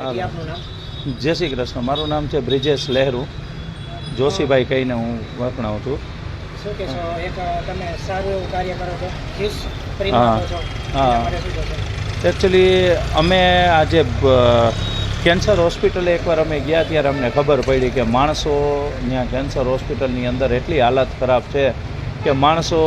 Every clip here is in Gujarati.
જય શ્રી કૃષ્ણ. મારું નામ છે બ્રિજેશ લહેરુ. જોશીભાઈ કહીને હું વખણાવું છું. શું કહેશો? એક તમે સારું એવું કાર્ય કરો છો? જ્યુસ હા. એકચ્યુઅલી અમે આજે કેન્સર હોસ્પિટલે એકવાર અમે ગયા ત્યારે અમને ખબર પડી કે માણસો ત્યાં કેન્સર હોસ્પિટલની અંદર એટલી હાલત ખરાબ છે કે માણસો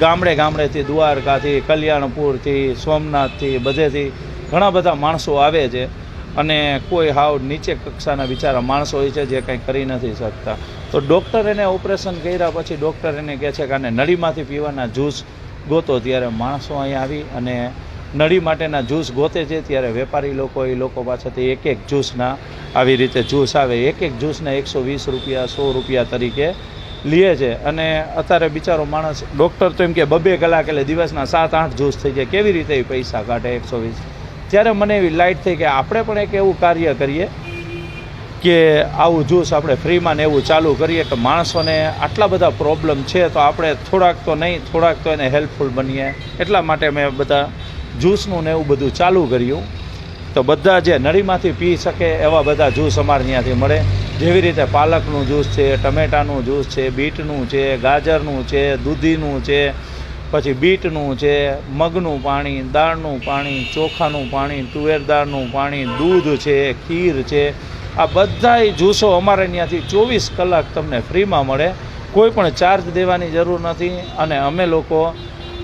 ગામડે ગામડેથી દ્વારકાથી કલ્યાણપુરથી સોમનાથથી બધેથી ઘણા બધા માણસો આવે છે. અને કોઈ હાવ નીચે કક્ષાના બિચારા માણસો હોય છે જે કંઈ કરી નથી શકતા. તો ડૉક્ટર એને ઓપરેશન કર્યા પછી ડૉક્ટર એને કહે છે કે આને નળીમાંથી પીવાના જ્યુસ ગોતો ત્યારે માણસો અહીંયા આવી અને નળી માટેના જ્યુસ ગોતે છે ત્યારે વેપારી લોકો, એ લોકો પાસેથી એક એક જ્યુસના આવી રીતે જ્યુસ આવે. એક એક જ્યુસના એકસો વીસ રૂપિયા, સો રૂપિયા તરીકે લે છે. અને અત્યારે બિચારો માણસ ડૉક્ટર તો એમ કે બબે કલાક એટલે દિવસના સાત આઠ જ્યુસ થઈ જાય. કેવી રીતે એ પૈસા કાઢે એકસો વીસ? ત્યારે મને એવી લાઇટ થઈ કે આપણે પણ એક એવું કાર્ય કરીએ કે આવું જ્યુસ આપણે ફ્રીમાં ને એવું ચાલુ કરીએ કે માણસોને આટલા બધા પ્રોબ્લેમ છે તો આપણે થોડાક તો નહીં, થોડાક તો એને હેલ્પફુલ બનીએ. એટલા માટે મેં બધા જ્યુસનું ને એવું બધું ચાલુ કર્યું. તો બધા જે નળીમાંથી પી શકે એવા બધા જ્યુસ અમારે ત્યાંથી મળે. જેવી રીતે પાલકનું જ્યુસ છે, ટમેટાનું જ્યુસ છે, બીટનું છે, ગાજરનું છે, દૂધીનું છે પછી બીટનું છે, મગનું પાણી, દાળનું પાણી, ચોખાનું પાણી, તુવેર દાળનું પાણી, દૂધ છે, ખીર છે. આ બધાય જ્યુસો અમારે ત્યાંથી ચોવીસ કલાક તમને ફ્રીમાં મળે. કોઈ પણ ચાર્જ દેવાની જરૂર નથી અને અમે લોકો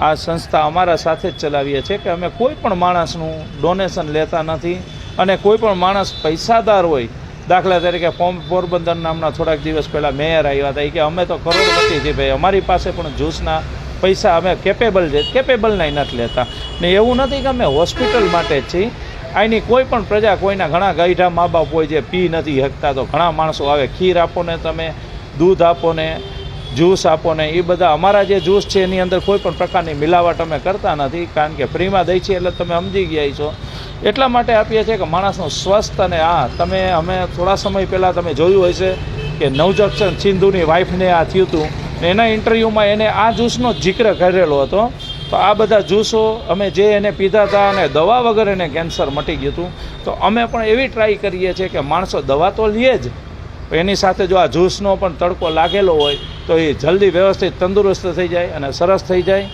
આ સંસ્થા અમારા સાથે જ ચલાવીએ છીએ કે અમે કોઈ પણ માણસનું ડોનેશન લેતા નથી અને કોઈ પણ માણસ પૈસાદાર હોય, દાખલા તરીકે ફોર્મ પોરબંદર નામના થોડાક દિવસ પહેલાં મેયર આવ્યા હતા, એ કે અમે તો કરોડપતિ છીએ ભાઈ, અમારી પાસે પણ જ્યુસના પૈસા અમે કેપેબલ છે કેપેબલના નથી લેતા. ને એવું નથી કે અમે હોસ્પિટલ માટે જ છીએ. અહીંની કોઈ પણ પ્રજા કોઈના ઘણા ગાયઢા મા બાપ હોય જે પી નથી શકતા, તો ઘણા માણસો આવે, ખીર આપો ને તમે, દૂધ આપો ને, જ્યુસ આપો ને એ બધા અમારા જે જ્યુસ છે, એની અંદર કોઈ પણ પ્રકારની મિલાવટ અમે કરતા નથી, કારણ કે ફ્રીમાં દઈ છીએ એટલે તમે સમજી ગયા છો. એટલા માટે આપીએ છીએ કે માણસનું સ્વસ્થ અને આ, તમે, અમે થોડા સમય પહેલાં તમે જોયું હશે કે નવજક્શન સિંધુની વાઈફને આ થયું હતું. એના ઇન્ટરવ્યૂમાં એને આ જ્યુસનો જિક્ર કરેલો હતો. તો આ બધા જ્યુસો અમે જે એને પીધા હતા અને દવા વગર એને કેન્સર મટી ગયું હતું. તો અમે પણ એવી ટ્રાય કરીએ છીએ કે માણસો દવા તો લે જ એની સાથે જો આ જ્યુસનો પણ તડકો લાગેલો હોય, તો એ જલ્દી વ્યવસ્થિત તંદુરસ્ત થઈ જાય અને સરસ થઈ જાય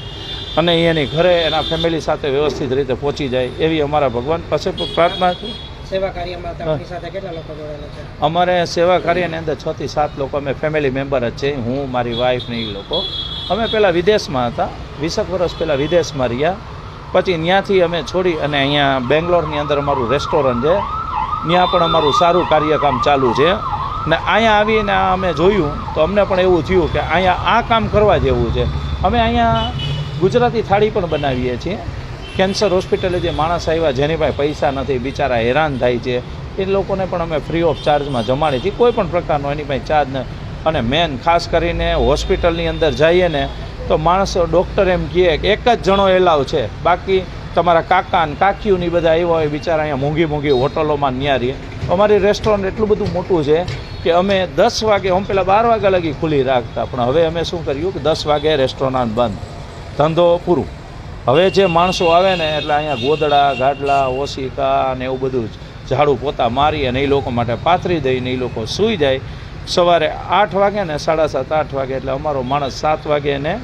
અને એની ઘરે એના ફેમિલી સાથે વ્યવસ્થિત રીતે પહોંચી જાય એવી અમારા ભગવાન પાસે પ્રાર્થના છે. સેવા કાર્યમાં તમારી સાથે કેટલા લોકો જોડાયેલા છે? અમારે સેવા કાર્યની અંદર છ થી સાત લોકો અમે ફેમિલી મેમ્બર જ છે હું મારી વાઈફ ને એ લોકો. અમે પહેલાં વિદેશમાં હતા. વીસેક વર્ષ પહેલાં વિદેશમાં રહ્યા. પછી ત્યાંથી અમે છોડી અને અહીંયા બેંગ્લોરની અંદર અમારું રેસ્ટોરન્ટ છે. ત્યાં પણ અમારું સારું કાર્યકામ ચાલુ છે. ને અહીંયા આવીને આ અમે જોયું તો અમને પણ એવું થયું કે અહીંયા આ કામ કરવા જેવું છે. અમે અહીંયા ગુજરાતી થાળી પણ બનાવીએ છીએ. કેન્સર હોસ્પિટલે જે માણસ આવ્યા જેની પાસે પૈસા નથી, બિચારા હેરાન થાય છે. એ લોકોને પણ અમે ફ્રી ઓફ ચાર્જમાં જમાડીએ છીએ કોઈ પણ પ્રકારનો એની પાસે ચાર્જ અને મેન ખાસ કરીને હોસ્પિટલની અંદર જઈએ ને, તો માણસ ડૉક્ટર એમ કહે કે એક જ જણો એલાવ છે. બાકી તમારા કાકા ને કાકીઓની બધા આવ્યા હોય, બિચારા અહીંયા મોંઘી મોંઘી હોટલોમાં ન્યા અમારી રેસ્ટોરન્ટ એટલું બધું મોટું છે કે અમે દસ વાગે હું પહેલાં બાર વાગ્યા લગી ખુલ્લી રાખતા. પણ હવે અમે શું કર્યું કે દસ વાગે રેસ્ટોરન્ટ બંધ. ધંધો પૂરું. હવે જે માણસો આવે ને, એટલે અહીંયા ગોદડા, ગાડલા, ઓશિકા ને એવું બધું ઝાડુ પોતા મારી અને એ લોકો માટે પાથરી દઈને એ લોકો સૂઈ જાય. સવારે આઠ વાગે ને સાડા સાત, આઠ વાગે, એટલે અમારો માણસ સાત વાગે ને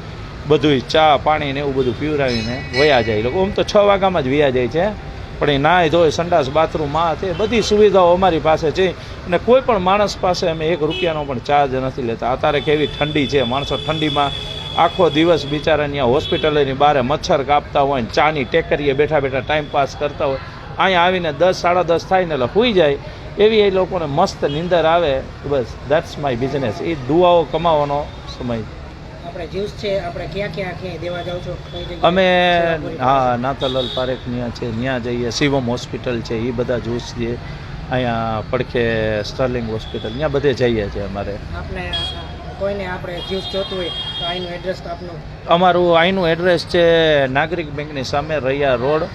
બધુંય ચા, પાણી ને એવું બધું પીવરાવીને વયા જાય. લોકો આમ તો છ વાગ્યામાં જ વયા જાય છે. પણ એ નાય ધોય સંડાસ, બાથરૂમ, આ તે બધી સુવિધાઓ અમારી પાસે છે. અને કોઈ પણ માણસ પાસે અમે એક રૂપિયાનો પણ ચાર્જ નથી લેતા. અત્યારે કેવી ઠંડી છે. માણસો ઠંડીમાં આખો દિવસ બિચારા ત્યાં હોસ્પિટલની બહાર મચ્છર કાપતા હોય ને ચાની ટેકરીએ બેઠા બેઠા ટાઈમ પાસ કરતા હોય. અહીંયા આવીને દસ સાડા દસ થાય ને એટલે સૂઈ જાય. એવી એ લોકોને મસ્ત નીંદર આવે. બસ દેટ્સ માય બિઝનેસ એ દુઆઓ કમાવાનો સમય. આપણે જ્યુસ છે આપણે ક્યાં ક્યાં ક્યાંય દેવા જાવ છો? અમે હા નાતાલાલ પારેખ ત્યાં છે. ત્યાં જઈએ શિવમ હોસ્પિટલ છે એ બધા જ્યુસ છે અહીંયા પડખે સ્ટર્લિંગ હોસ્પિટલ ત્યાં બધે જઈએ છીએ અમારે. આપણે કોઈને આપણે જ્યુસ જોતું હોય તો અહીંનું એડ્રેસ આપનું. અમારું અહીંનું એડ્રેસ છે નાગરિક બેંકની સામે રૈયા રોડ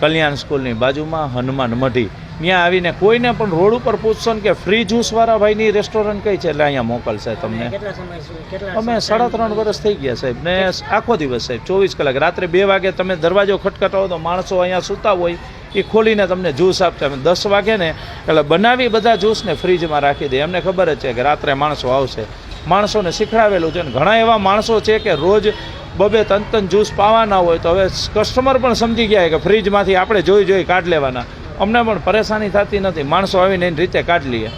કલ્યાણ સ્કૂલની બાજુમાં હનુમાન મઢી. ત્યાં આવીને કોઈને પણ રોડ ઉપર પૂછશો ને કે ફ્રી જ્યુસવાળા ભાઈની રેસ્ટોરન્ટ કઈ છે? એટલે અહીંયા મોકલશે તમને. કેટલા સમય અમે સાડા ત્રણ વર્ષ થઈ ગયા સાહેબ. ને આખો દિવસ સાહેબ ચોવીસ કલાક. રાત્રે બે વાગે તમે દરવાજો ખટખટાવો તો માણસો અહીંયા સૂતા હોય એ ખોલીને તમને જ્યુસ આપશે. અમે દસ વાગે ને એટલે બનાવી બધા જ્યુસને ફ્રીજમાં રાખી દે. એમને ખબર જ છે કે રાત્રે માણસો આવશે. માણસોને શીખડાવેલું છે. ને ઘણા એવા માણસો છે કે રોજ બબે તન તન જ્યુસ પાવાના હોય તો હવે કસ્ટમર પણ સમજી ગયા કે ફ્રીજમાંથી આપણે જોઈ જોઈ કાઢ લેવાના. અમને પણ પરેશાની થતી નથી. માણસો આવીને એની રીતે કાઢ લઈએ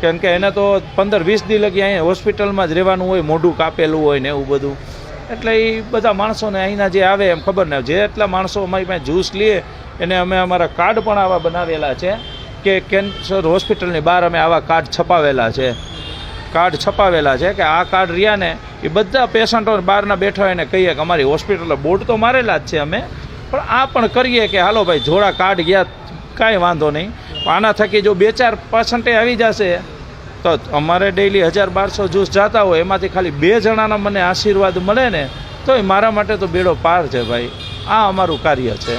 કેમ કે એને તો પંદર વીસ દી લગી અહીંયા હોસ્પિટલમાં જ રહેવાનું હોય, મોઢું કાપેલું હોય ને એવું બધું. એટલે એ બધા માણસોને અહીંના જે આવે એમ ખબર ને જે એટલા માણસો અમારી પાસે જ્યુસ લઈએ એને અમે અમારા કાર્ડ પણ આવા બનાવેલા છે કે કેન્સર હોસ્પિટલની બહાર અમે આવા કાર્ડ છપાવેલા છે. કાર્ડ છપાવેલા છે કે આ કાર્ડ રહ્યા ને એ બધા પેશન્ટો બહારના બેઠા હોય ને કહીએ કે અમારી હોસ્પિટલ બોર્ડ તો મારેલા જ છે અમે. પણ આ પણ કરીએ કે હાલો ભાઈ, જોડા કાર્ડ ગયા, કાંઈ વાંધો નહીં. આના થકી જો બે ચાર પર્સન્ટે આવી જશે, તો અમારે ડેઈલી હજાર બારસો જ્યુસ જાતા હોય, એમાંથી ખાલી બે જણાના મને આશીર્વાદ મળે ને તો એ મારા માટે તો બેડો પાર છે ભાઈ. આ અમારું કાર્ય છે.